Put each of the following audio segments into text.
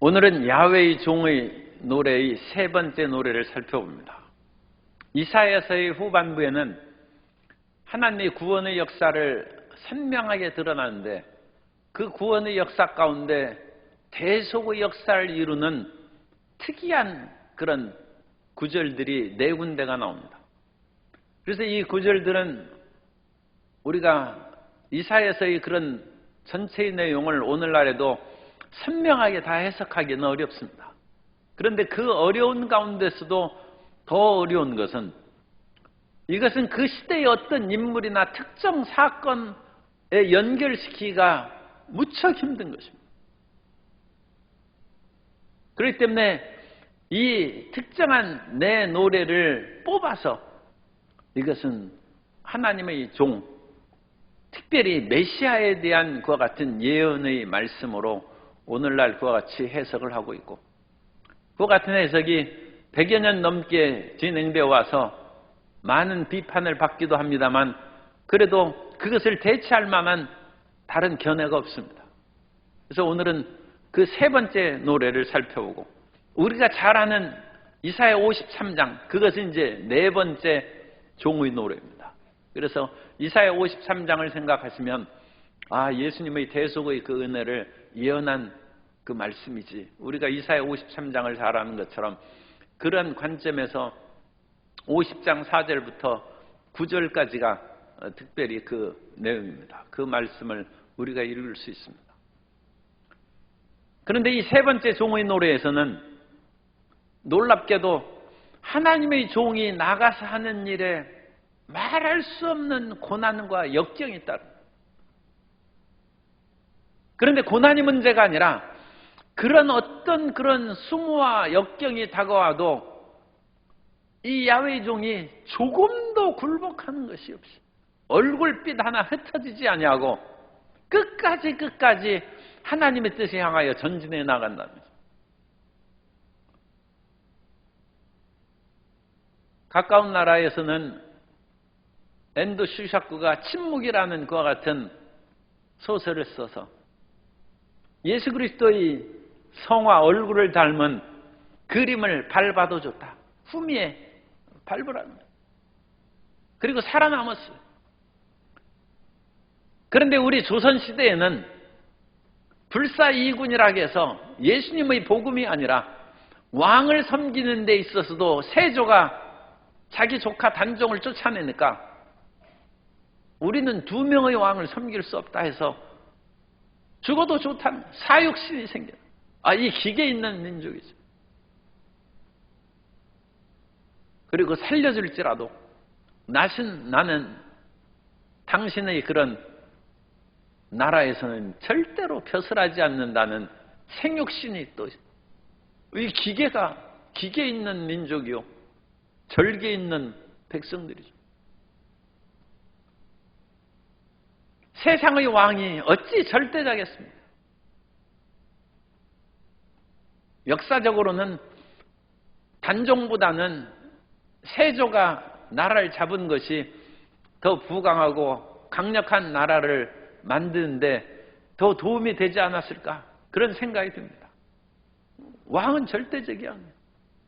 오늘은 야훼의 종의 노래의 세 번째 노래를 살펴봅니다. 이사야서의 후반부에는 하나님의 구원의 역사를 선명하게 드러나는데 그 구원의 역사 가운데 대속의 역사를 이루는 특이한 그런 구절들이 네 군데가 나옵니다. 그래서 이 구절들은 우리가 이사야서의 그런 전체의 내용을 오늘날에도 선명하게 다 해석하기는 어렵습니다. 그런데 그 어려운 가운데서도 더 어려운 것은 이것은 그 시대의 어떤 인물이나 특정 사건에 연결시키기가 무척 힘든 것입니다. 그렇기 때문에 이 특정한 내 노래를 뽑아서 이것은 하나님의 종, 특별히 메시아에 대한 그와 같은 예언의 말씀으로 오늘날 그와 같이 해석을 하고 있고 그와 같은 해석이 100여 년 넘게 진행되어 와서 많은 비판을 받기도 합니다만 그래도 그것을 대체할 만한 다른 견해가 없습니다. 그래서 오늘은 그 세 번째 노래를 살펴보고 우리가 잘 아는 이사야 53장 그것은 이제 네 번째 종의 노래입니다. 그래서 이사야 53장을 생각하시면 아 예수님의 대속의 그 은혜를 예언한 그 말씀이지 우리가 이사야 53장을 잘 아는 것처럼 그런 관점에서 50장 4절부터 9절까지가 특별히 그 내용입니다. 그 말씀을 우리가 읽을 수 있습니다. 그런데 이 세 번째 종의 노래에서는 놀랍게도 하나님의 종이 나가서 하는 일에 말할 수 없는 고난과 역경이 따릅 그런데 고난이 문제가 아니라 그런 어떤 그런 수모와 역경이 다가와도 이 야외 종이 조금도 굴복하는 것이 없이 얼굴빛 하나 흩어지지 아니하고 끝까지 끝까지 하나님의 뜻에 향하여 전진해 나간다는 거죠. 가까운 나라에서는 엔도 슈샤크가 침묵이라는 그와 같은 소설을 써서 예수 그리스도의 성화 얼굴을 닮은 그림을 밟아도 좋다. 후미에 밟으라는. 그리고 살아남았어요. 그런데 우리 조선시대에는 불사이군이라고 해서 예수님의 복음이 아니라 왕을 섬기는 데 있어서도 세조가 자기 조카 단종을 쫓아내니까 우리는 두 명의 왕을 섬길 수 없다 해서 죽어도 좋다는 사육신이 생겨. 아, 이 기계 있는 민족이죠. 그리고 살려줄지라도 나신, 나는 당신의 그런 나라에서는 절대로 벼슬하지 않는다는 생육신이 또, 이 기계가, 기계 있는 민족이요. 절개 있는 백성들이죠. 세상의 왕이 어찌 절대자겠습니까? 역사적으로는 단종보다는 세조가 나라를 잡은 것이 더 부강하고 강력한 나라를 만드는데 더 도움이 되지 않았을까? 그런 생각이 듭니다. 왕은 절대적이 아니에요.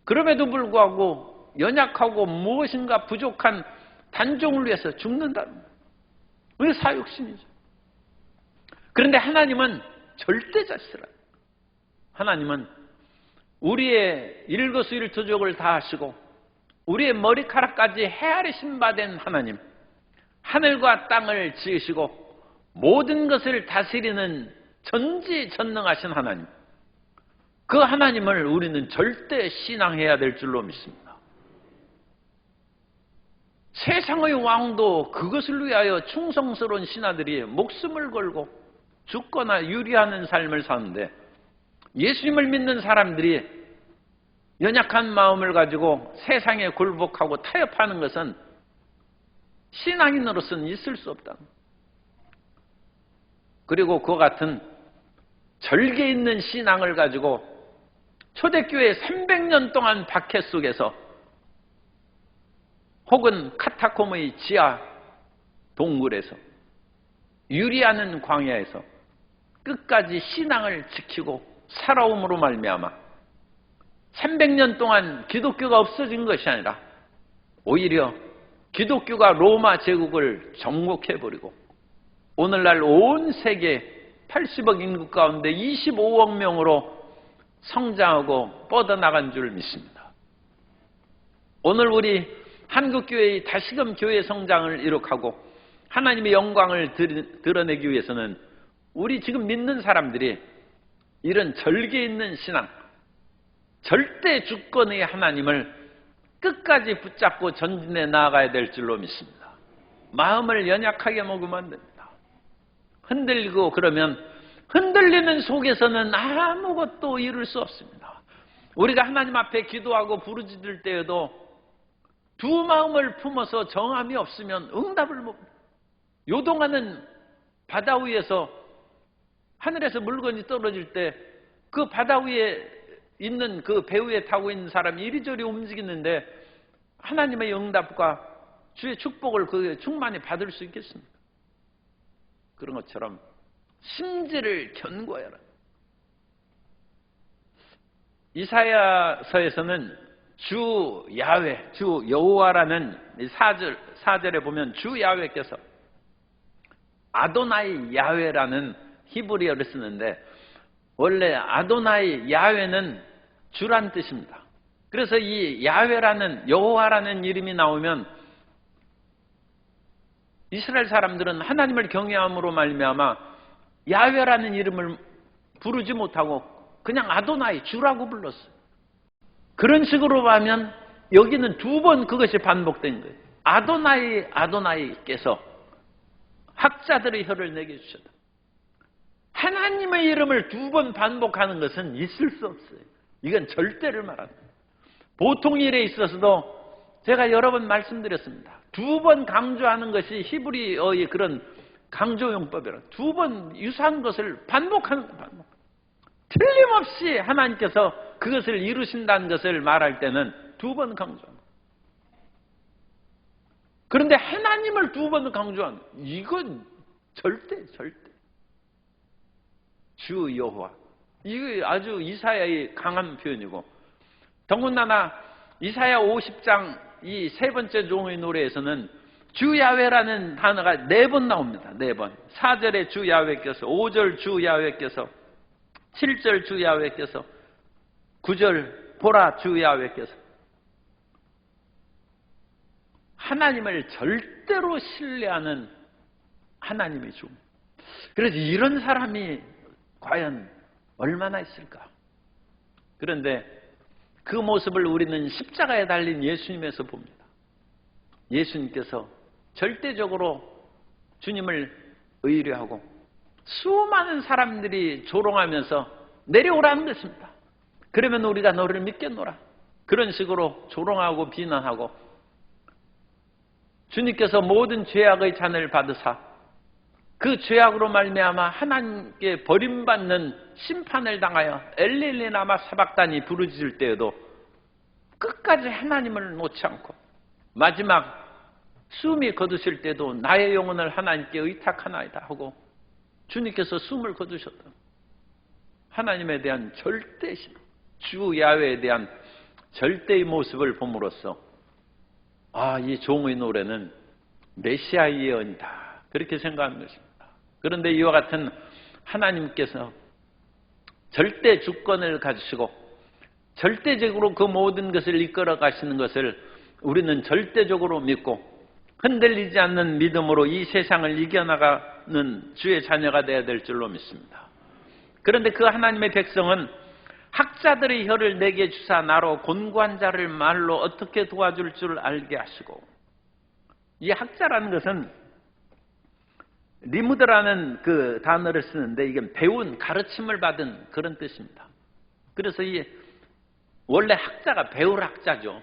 그럼에도 불구하고 연약하고 무엇인가 부족한 단종을 위해서 거예요. 왜 사육신이죠? 그런데 하나님은 절대자시라. 하나님은 우리의 일거수일투족을 다 하시고 우리의 머리카락까지 헤아리신 바 된 하나님, 하늘과 땅을 지으시고 모든 것을 다스리는 전지전능하신 하나님, 그 하나님을 우리는 절대 신앙해야 될 줄로 믿습니다. 세상의 왕도 그것을 위하여 충성스러운 신하들이 목숨을 걸고 죽거나 유리하는 삶을 사는데 예수님을 믿는 사람들이 연약한 마음을 가지고 세상에 굴복하고 타협하는 것은 신앙인으로서는 있을 수 없다. 그리고 그와 같은 절개 있는 신앙을 가지고 초대교회 300년 동안 박해 속에서 혹은 카타콤의 지하 동굴에서 유리하는 광야에서 끝까지 신앙을 지키고 살아옴으로 말미암아 300년 동안 기독교가 없어진 것이 아니라 오히려 기독교가 로마 제국을 정복해버리고 오늘날 온 세계 80억 인구 가운데 25억 명으로 성장하고 뻗어나간 줄 믿습니다. 오늘 우리 한국교회의 다시금 교회 성장을 이룩하고 하나님의 영광을 드러내기 위해서는 우리 지금 믿는 사람들이 이런 절개 있는 신앙, 절대 주권의 하나님을 끝까지 붙잡고 전진해 나아가야 될 줄로 믿습니다. 마음을 연약하게 먹으면 안 됩니다. 흔들리고 그러면 흔들리는 속에서는 아무것도 이룰 수 없습니다. 우리가 하나님 앞에 기도하고 부르짖을 때에도 두 마음을 품어서 정함이 없으면 응답을 못. 요동하는 바다 위에서 하늘에서 물건이 떨어질 때 그 바다 위에 있는 그 배후에 타고 있는 사람이 이리저리 움직이는데 하나님의 응답과 주의 축복을 그 충만히 받을 수 있겠습니까? 그런 것처럼 심지를 견고해라. 이사야서에서는 주 야훼, 주 여호와라는 사절 사절에 보면 주 야훼께서 아도나이 야훼라는 히브리어를 쓰는데 원래 아도나이 야훼는 주란 뜻입니다. 그래서 이 야훼라는 여호와라는 이름이 나오면 이스라엘 사람들은 하나님을 경외함으로 말미암아 야훼라는 이름을 부르지 못하고 그냥 아도나이 주라고 불렀어요. 그런 식으로 하면 여기는 두 번 그것이 반복된 거예요. 아도나이 아도나이께서 학자들의 혀를 내게 주셨다. 하나님의 이름을 두 번 반복하는 것은 있을 수 없어요. 이건 절대를 말합니다. 보통 일에 있어서도 제가 여러 번 말씀드렸습니다. 두 번 강조하는 것이 히브리어의 그런 강조용법이라. 두 번 유사한 것을 반복하는 거 반복. 틀림없이 하나님께서 그것을 이루신다는 것을 말할 때는 두 번 강조합니다. 그런데 하나님을 두 번 강조한 이건 절대 절대 주 여호와 이거 아주 이사야의 강한 표현이고 더군다나 이사야 50장 이 세 번째 종의 노래에서는 주 야훼라는 단어가 네 번 나옵니다. 네 번. 4절에 주 야훼께서 5절 주 야훼께서 7절 주 야훼께서 9절 보라 주 야훼께서 하나님을 절대로 신뢰하는 하나님의 종. 그래서 이런 사람이 과연 얼마나 있을까? 그런데 그 모습을 우리는 십자가에 달린 예수님에서 봅니다. 예수님께서 절대적으로 주님을 의뢰하고 수많은 사람들이 조롱하면서 내려오라는 것입니다. 그러면 우리가 너를 믿겠노라. 그런 식으로 조롱하고 비난하고 주님께서 모든 죄악의 잔을 받으사 그 죄악으로 말미암아 하나님께 버림받는 심판을 당하여 엘릴리나마 사박단이 부르짖을 때에도 끝까지 하나님을 놓지 않고 마지막 숨이 거두실 때도 나의 영혼을 하나님께 의탁하나이다 하고 주님께서 숨을 거두셨다. 하나님에 대한 절대심, 주 야훼에 대한 절대의 모습을 봄으로써 아, 이 종의 노래는 메시아의 예언이다. 그렇게 생각하는 것입니다. 그런데 이와 같은 하나님께서 절대 주권을 가지시고 절대적으로 그 모든 것을 이끌어 가시는 것을 우리는 절대적으로 믿고 흔들리지 않는 믿음으로 이 세상을 이겨나가는 주의 자녀가 되어야 될 줄로 믿습니다. 그런데 그 하나님의 백성은 학자들의 혀를 내게 주사 나로 곤고한 자를 말로 어떻게 도와줄 줄 알게 하시고 이 학자라는 것은 리무드라는 그 단어를 쓰는데 이게 배운 가르침을 받은 그런 뜻입니다. 그래서 이 원래 학자가 배울 학자죠.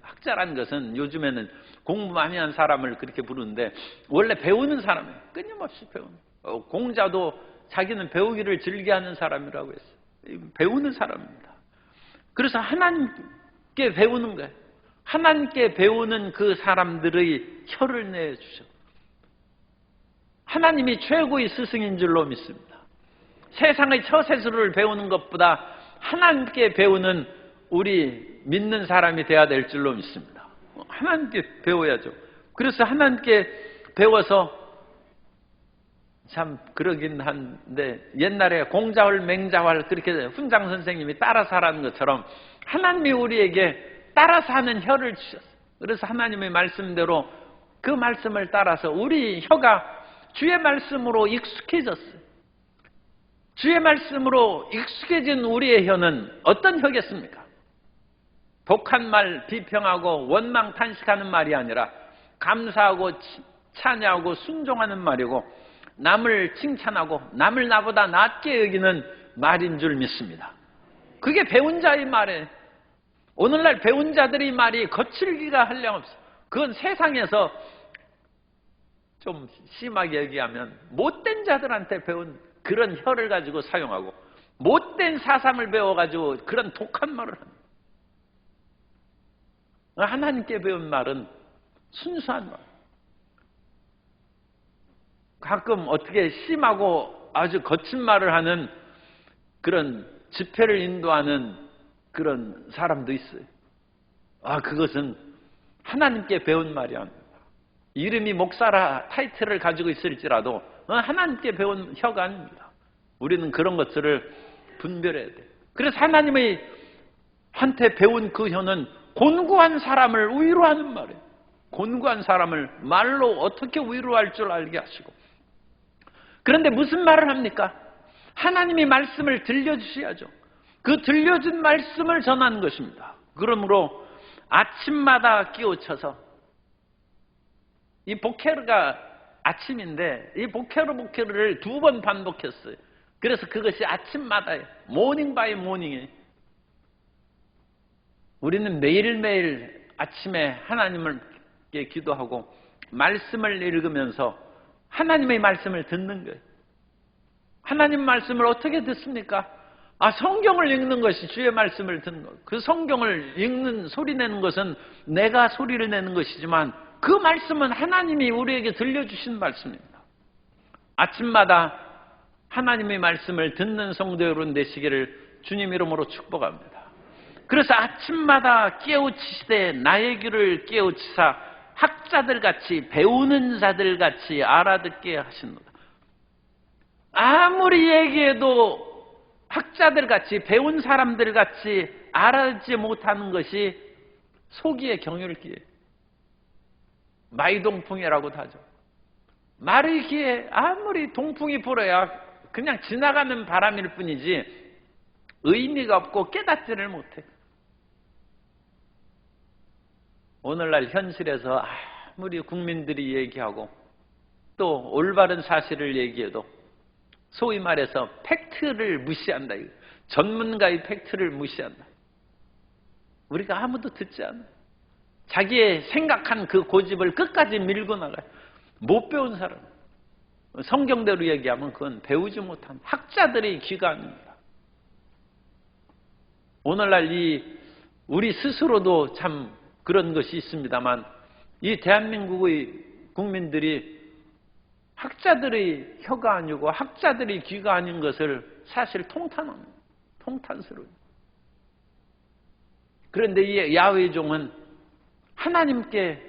학자라는 것은 요즘에는 공부 많이 한 사람을 그렇게 부르는데 원래 배우는 사람이에요. 끊임없이 배우는. 어, 공자도 자기는 배우기를 즐겨하는 사람이라고 했어요. 배우는 사람입니다. 그래서 하나님께 배우는 거예요. 하나님께 배우는 그 사람들의 혀를 내주셔. 하나님이 최고의 스승인 줄로 믿습니다. 세상의 처세술을 배우는 것보다 하나님께 배우는 우리 믿는 사람이 돼야 될 줄로 믿습니다. 하나님께 배워야죠. 그래서 하나님께 배워서 참 그러긴 한데 옛날에 공자활 맹자활 그렇게 훈장 선생님이 따라서 하라는 것처럼 하나님이 우리에게 따라서 하는 혀를 주셨어요. 그래서 하나님의 말씀대로 그 말씀을 따라서 우리 혀가 주의 말씀으로 익숙해졌어요. 주의 말씀으로 익숙해진 우리의 혀는 어떤 혀겠습니까? 독한 말 비평하고 원망 탄식하는 말이 아니라 감사하고 찬양하고 순종하는 말이고 남을 칭찬하고 남을 나보다 낫게 여기는 말인 줄 믿습니다. 그게 배운 자의 말에 오늘날 배운 자들의 말이 거칠기가 한량 없어. 그건 세상에서 좀 심하게 얘기하면 못된 자들한테 배운 그런 혀를 가지고 사용하고 못된 사상을 배워가지고 그런 독한 말을 합니다. 하나님께 배운 말은 순수한 말. 가끔 어떻게 심하고 아주 거친 말을 하는 그런 집회를 인도하는 그런 사람도 있어요. 아, 그것은 하나님께 배운 말이 아닙니다. 이름이 목사라 타이틀을 가지고 있을지라도 하나님께 배운 혀가 아닙니다. 우리는 그런 것들을 분별해야 돼. 그래서 하나님의 한테 배운 그 혀는 곤고한 사람을 위로하는 말이에요. 곤고한 사람을 말로 어떻게 위로할 줄 알게 하시고 그런데 무슨 말을 합니까? 하나님이 말씀을 들려주셔야죠. 그 들려준 말씀을 전하는 것입니다. 그러므로 아침마다 끼우쳐서 이 복회르가 아침인데 이 복회르 복회르를 두 번 반복했어요. 그래서 그것이 아침마다 모닝 바이 모닝에 우리는 매일매일 아침에 하나님을께 기도하고 말씀을 읽으면서 하나님의 말씀을 듣는 거예요. 하나님 말씀을 어떻게 듣습니까? 아, 성경을 읽는 것이 주의 말씀을 듣는 것. 그 성경을 읽는, 소리 내는 것은 내가 소리를 내는 것이지만 그 말씀은 하나님이 우리에게 들려주신 말씀입니다. 아침마다 하나님의 말씀을 듣는 성도 여러분 되시기를 주님 이름으로 축복합니다. 그래서 아침마다 깨우치시되 나의 귀를 깨우치사 학자들 같이 배우는 자들 같이 알아듣게 하십니다. 아무리 얘기해도 학자들 같이 배운 사람들 같이 알아듣지 못하는 것이 소기의 경율기에 마이동풍이라고도 하죠. 말의 기에 아무리 동풍이 불어야 그냥 지나가는 바람일 뿐이지 의미가 없고 깨닫지를 못해. 오늘날 현실에서 아무리 국민들이 얘기하고 또 올바른 사실을 얘기해도 소위 말해서 팩트를 무시한다. 전문가의 팩트를 무시한다. 우리가 아무도 듣지 않아. 자기의 생각한 그 고집을 끝까지 밀고 나가요. 못 배운 사람. 성경대로 얘기하면 그건 배우지 못한 학자들의 귀가 아닙니다. 오늘날 이 우리 스스로도 참 그런 것이 있습니다만 이 대한민국의 국민들이 학자들의 혀가 아니고 학자들의 귀가 아닌 것을 사실 통탄합니다. 통탄스러워요. 그런데 이 야훼 종은 하나님께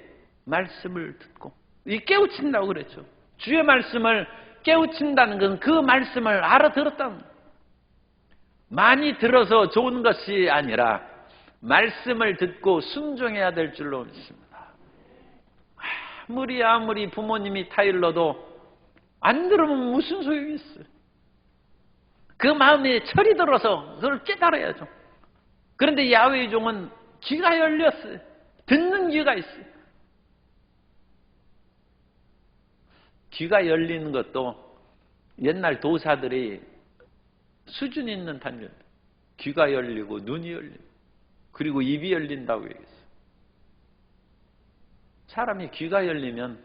말씀을 듣고 이 깨우친다고 그랬죠. 주의 말씀을 깨우친다는 건 그 말씀을 알아들었다는. 많이 들어서 좋은 것이 아니라 말씀을 듣고 순종해야 될 줄로 믿습니다. 아무리 아무리 부모님이 타일러도 안 들으면 무슨 소용이 있어요. 그 마음에 철이 들어서 그걸 깨달아야죠. 그런데 야외의 종은 귀가 열렸어요. 듣는 귀가 있어요. 귀가 열리는 것도 옛날 도사들이 수준 있는 단련. 귀가 열리고 눈이 열리고 그리고 입이 열린다고 얘기했어요. 사람이 귀가 열리면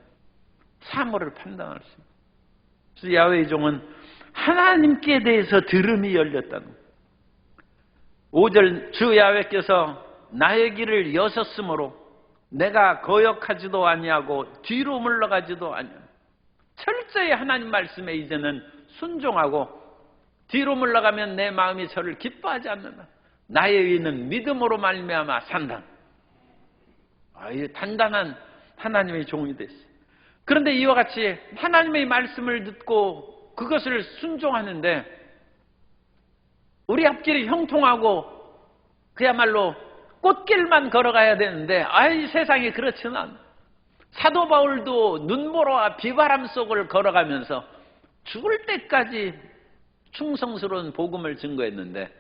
사물을 판단할 수 있어요. 그래서 야외의 종은 하나님께 대해서 들음이 열렸다는 거예요. 5절 주 야외께서 나의 길을 여셨으므로 내가 거역하지도 아니하고 뒤로 물러가지도 아니하고 철저히 하나님 말씀에 이제는 순종하고 뒤로 물러가면 내 마음이 저를 기뻐하지 않는다. 나의 의는 믿음으로 말미암아 산다. 아유 단단한 하나님의 종이 됐어요. 그런데 이와 같이 하나님의 말씀을 듣고 그것을 순종하는데 우리 앞길이 형통하고 그야말로 꽃길만 걸어가야 되는데 아이 세상이 그렇지는 않아. 사도 바울도 눈보라와 비바람 속을 걸어가면서 죽을 때까지 충성스러운 복음을 증거했는데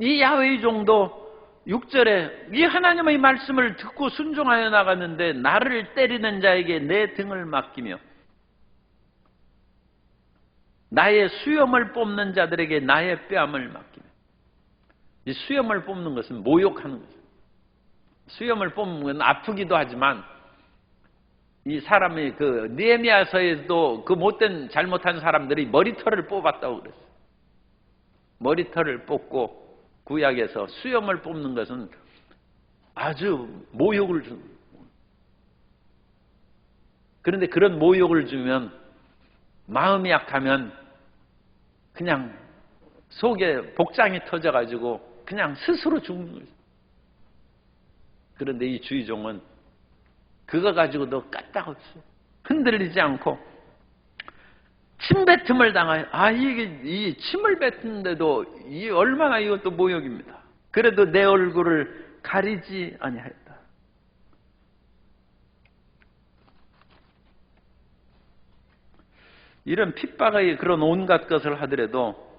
이 야훼의 종도 6절에 이 하나님의 말씀을 듣고 순종하여 나가는데 나를 때리는 자에게 내 등을 맡기며 나의 수염을 뽑는 자들에게 나의 뺨을 맡기며 이 수염을 뽑는 것은 모욕하는 거죠. 수염을 뽑는 건 아프기도 하지만 이 사람이 그 니에미아서에도 그 못된 잘못한 사람들이 머리털을 뽑았다고 그랬어요. 머리털을 뽑고 구약에서 수염을 뽑는 것은 아주 모욕을 주는 거예요. 그런데 그런 모욕을 주면 마음이 약하면 그냥 속에 복장이 터져가지고 그냥 스스로 죽는 거죠. 그런데 이 주의종은 그거 가지고도 까딱없이 흔들리지 않고 침 뱉음을 당하여 아 이게 이 침을 뱉는데도 이 얼마나 이것도 모욕입니다. 그래도 내 얼굴을 가리지 아니하였다. 이런 핍박의 그런 온갖 것을 하더라도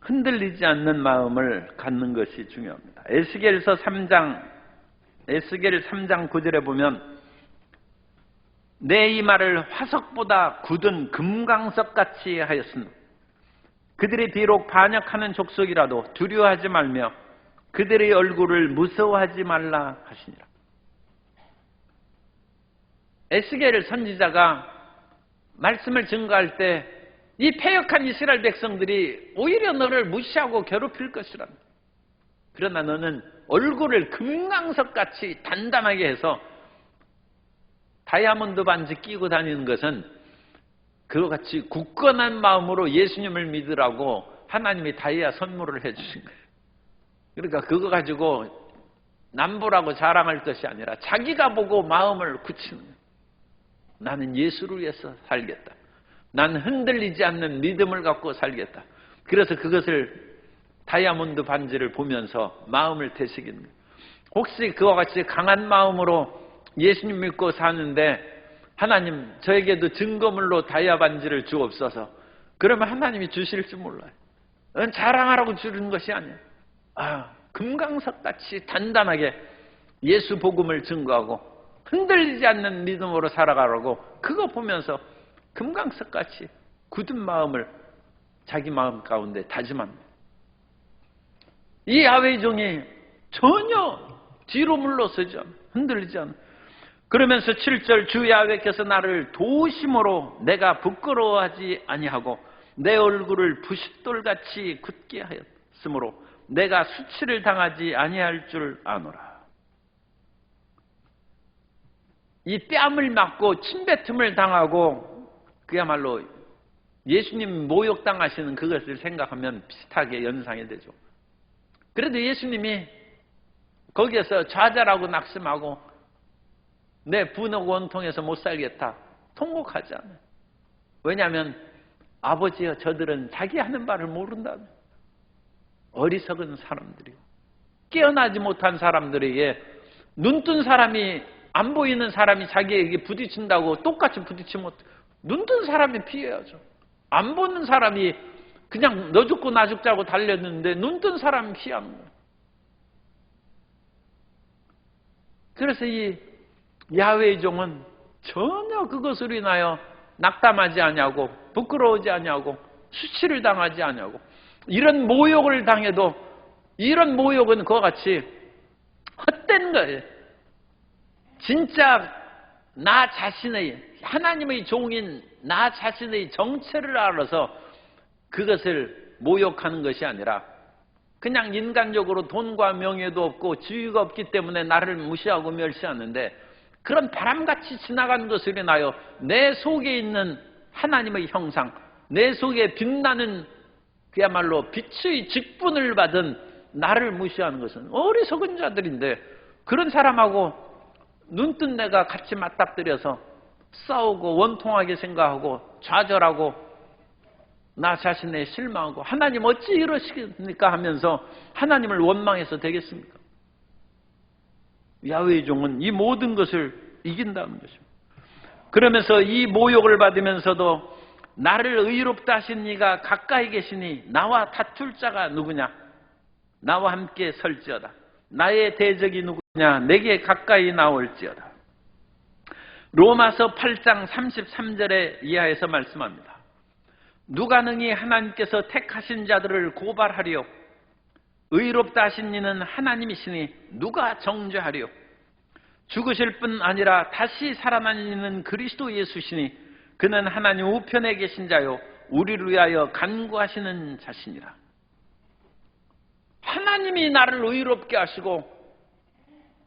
흔들리지 않는 마음을 갖는 것이 중요합니다. 에스겔서 3장 에스겔 3장 9절에 보면 내 이 말을 화석보다 굳은 금강석 같이 하였으니 그들이 비록 반역하는 족속이라도 두려워하지 말며 그들의 얼굴을 무서워하지 말라 하시니라. 에스겔 선지자가 말씀을 증거할 때 이 패역한 이스라엘 백성들이 오히려 너를 무시하고 괴롭힐 것이라. 그러나 너는 얼굴을 금강석 같이 단단하게 해서 다이아몬드 반지 끼고 다니는 것은 그와 같이 굳건한 마음으로 예수님을 믿으라고 하나님이 다이아 선물을 해주신 거예요. 그러니까 그거 가지고 남보라고 자랑할 것이 아니라 자기가 보고 마음을 굳히는 거예요. 나는 예수를 위해서 살겠다. 난 흔들리지 않는 믿음을 갖고 살겠다. 그래서 그것을 다이아몬드 반지를 보면서 마음을 되새기는 거예요. 혹시 그와 같이 강한 마음으로 예수님 믿고 사는데 하나님 저에게도 증거물로 다이아 반지를 주옵소서. 그러면 하나님이 주실지 몰라요. 자랑하라고 주는 것이 아니에요. 아, 금강석 같이 단단하게 예수 복음을 증거하고 흔들리지 않는 믿음으로 살아가라고 그거 보면서 금강석 같이 굳은 마음을 자기 마음 가운데 다짐합니다. 이 야외 종이 전혀 뒤로 물러서지 않아. 흔들리지 않아. 그러면서 7절 주 야외께서 나를 도심으로 내가 부끄러워하지 아니하고 내 얼굴을 부싯돌같이 굳게 하였으므로 내가 수치를 당하지 아니할 줄 아노라. 이 뺨을 맞고 침뱉음을 당하고 그야말로 예수님 모욕당하시는 그것을 생각하면 비슷하게 연상이 되죠. 그래도 예수님이 거기에서 좌절하고 낙심하고 내 분노 원통해서 못 살겠다. 통곡하지 않아요. 왜냐하면 아버지여 저들은 자기 하는 바를 모른다. 어리석은 사람들이고 깨어나지 못한 사람들에게 눈뜬 사람이 안 보이는 사람이 자기에게 부딪힌다고 똑같이 부딪히면 눈뜬 사람이 피해야죠. 안 보는 사람이 그냥 너 죽고 나 죽자고 달렸는데 눈 뜬 사람이 피하는 거예요. 그래서 이 야훼의 종은 전혀 그것으로 인하여 낙담하지 아니하고 부끄러우지 아니하고 수치를 당하지 아니하고 이런 모욕을 당해도 이런 모욕은 그와 같이 헛된 거예요. 진짜 나 자신의 하나님의 종인 나 자신의 정체를 알아서 그것을 모욕하는 것이 아니라 그냥 인간적으로 돈과 명예도 없고 지위가 없기 때문에 나를 무시하고 멸시하는데 그런 바람같이 지나간 것을 인하여 내 속에 있는 하나님의 형상, 내 속에 빛나는 그야말로 빛의 직분을 받은 나를 무시하는 것은 어리석은 자들인데 그런 사람하고 눈뜬 내가 같이 맞닥뜨려서 싸우고 원통하게 생각하고 좌절하고 나 자신에 실망하고 하나님 어찌 이러시겠습니까 하면서 하나님을 원망해서 되겠습니까? 야훼의 종은 이 모든 것을 이긴다는 것입니다. 그러면서 이 모욕을 받으면서도 나를 의롭다 하신 이가 가까이 계시니 나와 다툴 자가 누구냐? 나와 함께 설지어다. 나의 대적이 누구냐? 내게 가까이 나올지어다. 로마서 8장 33절에 이하에서 말씀합니다. 누가 능히 하나님께서 택하신 자들을 고발하리요? 의롭다 하신 이는 하나님이시니 누가 정죄하리요? 죽으실 뿐 아니라 다시 살아나는 그리스도 예수시니 그는 하나님 우편에 계신 자요 우리를 위하여 간구하시는 자신이라. 하나님이 나를 의롭게 하시고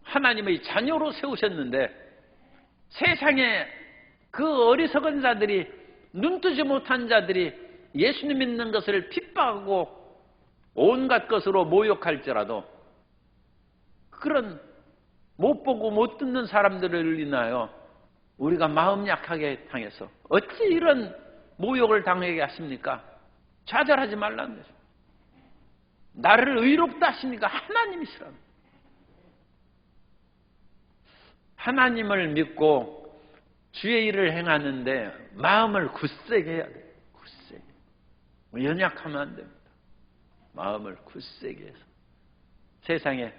하나님의 자녀로 세우셨는데 세상에 그 어리석은 자들이 눈뜨지 못한 자들이 예수님 믿는 것을 핍박하고 온갖 것으로 모욕할지라도 그런 못 보고 못 듣는 사람들을 인하여 우리가 마음 약하게 당해서 어찌 이런 모욕을 당하게 하십니까? 좌절하지 말라는 거죠. 나를 의롭다 하시니까 하나님이시라는 하나님을 믿고 주의 일을 행하는데 마음을 굳세게 해야 돼요. 굳세게. 연약하면 안 됩니다. 마음을 굳세게 해서 세상에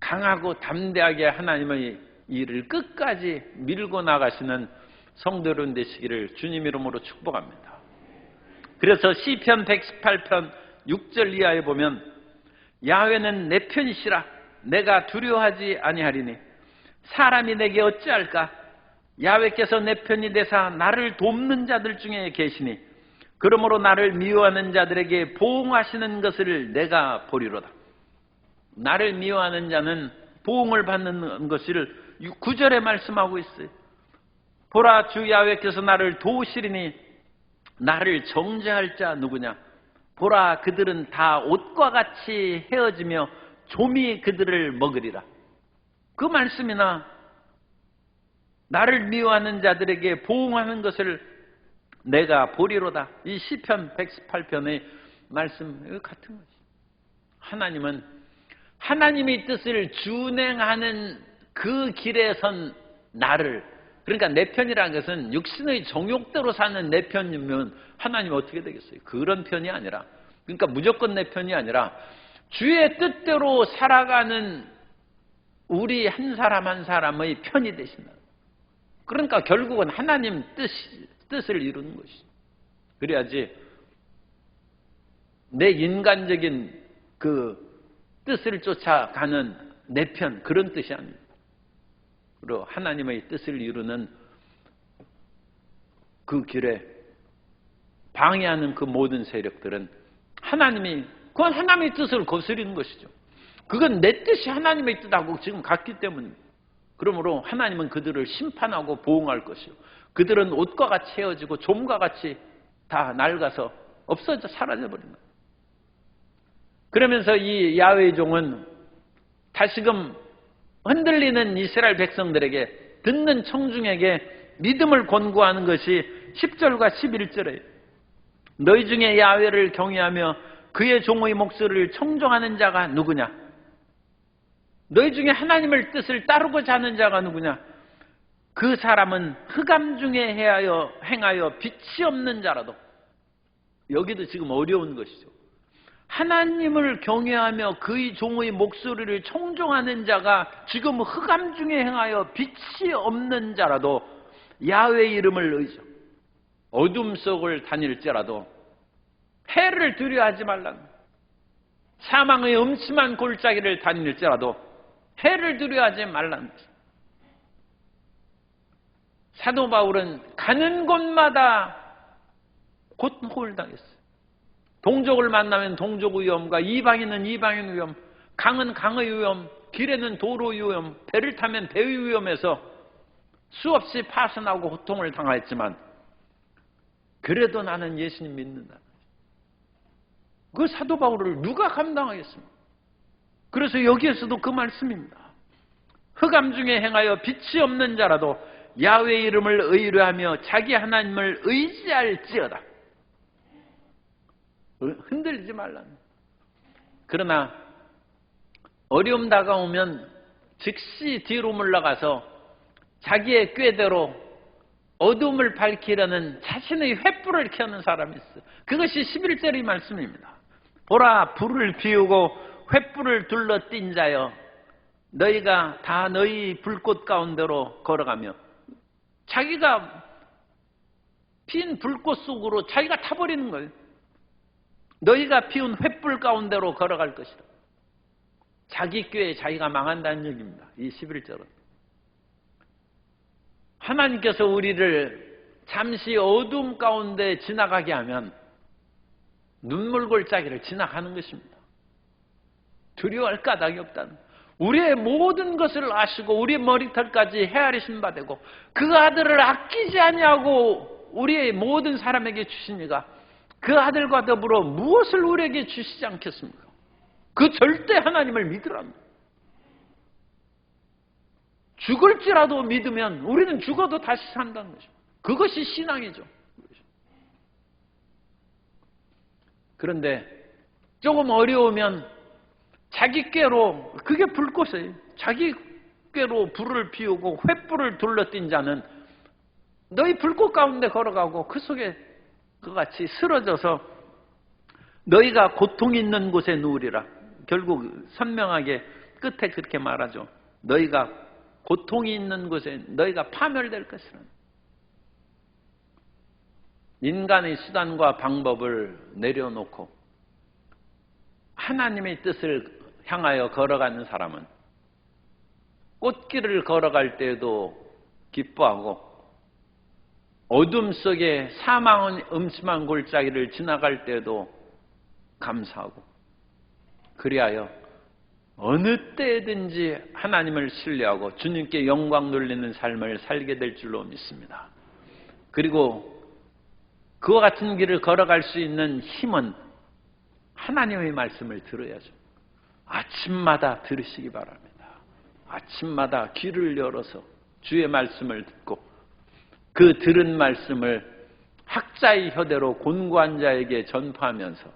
강하고 담대하게 하나님의 일을 끝까지 밀고 나가시는 성도론 되시기를 주님 이름으로 축복합니다. 그래서 시편 118편 6절 이하에 보면 야훼는 내 편이시라 내가 두려워하지 아니하리니 사람이 내게 어찌할까 야훼께서 내 편이 되사 나를 돕는 자들 중에 계시니 그러므로 나를 미워하는 자들에게 보응하시는 것을 내가 보리로다. 나를 미워하는 자는 보응을 받는 것을 구절에 말씀하고 있어요. 보라 주 야훼께서 나를 도우시리니 나를 정죄할 자 누구냐? 보라 그들은 다 옷과 같이 헤어지며 좀이 그들을 먹으리라. 그 말씀이나 나를 미워하는 자들에게 보응하는 것을 내가 보리로다. 이 시편 118편의 말씀 같은 것이. 하나님은 하나님의 뜻을 준행하는 그 길에 선 나를 그러니까 내 편이라는 것은 육신의 정욕대로 사는 내 편이면 하나님 어떻게 되겠어요? 그런 편이 아니라 그러니까 무조건 내 편이 아니라 주의 뜻대로 살아가는 우리 한 사람 한 사람의 편이 되신다. 그러니까 결국은 하나님 뜻, 뜻을 이루는 것이죠. 그래야지 내 인간적인 그 뜻을 쫓아가는 내 편, 그런 뜻이 아닙니다. 그리고 하나님의 뜻을 이루는 그 길에 방해하는 그 모든 세력들은 하나님이, 그건 하나님의 뜻을 거스리는 것이죠. 그건 내 뜻이 하나님의 뜻하고 지금 같기 때문입니다. 그러므로 하나님은 그들을 심판하고 보응할 것이요. 그들은 옷과 같이 헤어지고 좀과 같이 다 낡아서 없어져 사라져 버린 거예요. 그러면서 이 야훼의 종은 다시금 흔들리는 이스라엘 백성들에게 듣는 청중에게 믿음을 권고하는 것이 10절과 11절에 너희 중에 야훼를 경외하며 그의 종의 목소리를 청종하는 자가 누구냐? 너희 중에 하나님을 뜻을 따르고자 하는 자가 누구냐? 그 사람은 흑암 중에 행하여, 행하여 빛이 없는 자라도 여기도 지금 어려운 것이죠. 하나님을 경외하며 그의 종의 목소리를 청종하는 자가 지금 흑암 중에 행하여 빛이 없는 자라도 야훼 이름을 의죠. 어둠 속을 다닐지라도 해를 두려워하지 말라. 사망의 음침한 골짜기를 다닐지라도 해를 두려워하지 것입니다. 사도 바울은 가는 곳마다 고통을 당했어요. 동족을 만나면 동족 위험과 이방인은 이방인 위험, 강은 강의 위험, 길에는 도로 위험, 배를 타면 배의 위험에서 수없이 파선하고 고통을 당하였지만 그래도 나는 예수님 믿는다. 그 사도 바울을 누가 감당하겠습니까? 그래서 여기에서도 그 말씀입니다. 흑암 중에 행하여 빛이 없는 자라도 야훼 이름을 의뢰하며 자기 하나님을 의지할지어다. 흔들리지 말라. 그러나 어려움 다가오면 즉시 뒤로 물러가서 자기의 꾀대로 어둠을 밝히려는 자신의 횃불을 켜는 사람이 있어. 그것이 11절의 말씀입니다. 보라 불을 피우고 횃불을 둘러 띈 자여 너희가 다 너희 불꽃 가운데로 걸어가며 자기가 핀 불꽃 속으로 자기가 타버리는 거예요. 너희가 피운 횃불 가운데로 걸어갈 것이다. 자기 꾀에 자기가 망한다는 얘기입니다. 이 11절은. 하나님께서 우리를 잠시 어둠 가운데 지나가게 하면 눈물 골짜기를 지나가는 것입니다. 두려워할 까닭이 없다는. 우리의 모든 것을 아시고 우리의 머리털까지 헤아리신 바 되고 그 아들을 아끼지 아니하고 우리의 모든 사람에게 주시니가 그 아들과 더불어 무엇을 우리에게 주시지 않겠습니까? 그 절대 하나님을 믿으랍니다. 죽을지라도 믿으면 우리는 죽어도 다시 산다는 거죠. 그것이 신앙이죠. 그런데 조금 어려우면 자기 꾀로 그게 불꽃이에요. 자기 꾀로 불을 피우고 횃불을 둘러띈 자는 너희 불꽃 가운데 걸어가고 그 속에 그같이 쓰러져서 너희가 고통 있는 곳에 누우리라. 결국 선명하게 끝에 그렇게 말하죠. 너희가 고통이 있는 곳에 너희가 파멸될 것이라. 인간의 수단과 방법을 내려놓고 하나님의 뜻을 향하여 걸어가는 사람은 꽃길을 걸어갈 때에도 기뻐하고 어둠 속에 사망은 음침한 골짜기를 지나갈 때에도 감사하고 그리하여 어느 때든지 하나님을 신뢰하고 주님께 영광 돌리는 삶을 살게 될 줄로 믿습니다. 그리고 그와 같은 길을 걸어갈 수 있는 힘은 하나님의 말씀을 들어야죠. 아침마다 들으시기 바랍니다. 아침마다 귀를 열어서 주의 말씀을 듣고 그 들은 말씀을 학자의 혀대로 곤고한 자에게 전파하면서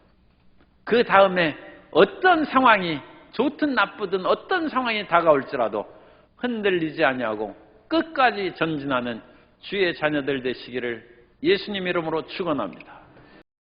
그 다음에 어떤 상황이 좋든 나쁘든 어떤 상황이 다가올지라도 흔들리지 아니하고 끝까지 전진하는 주의 자녀들 되시기를 예수님 이름으로 축원합니다.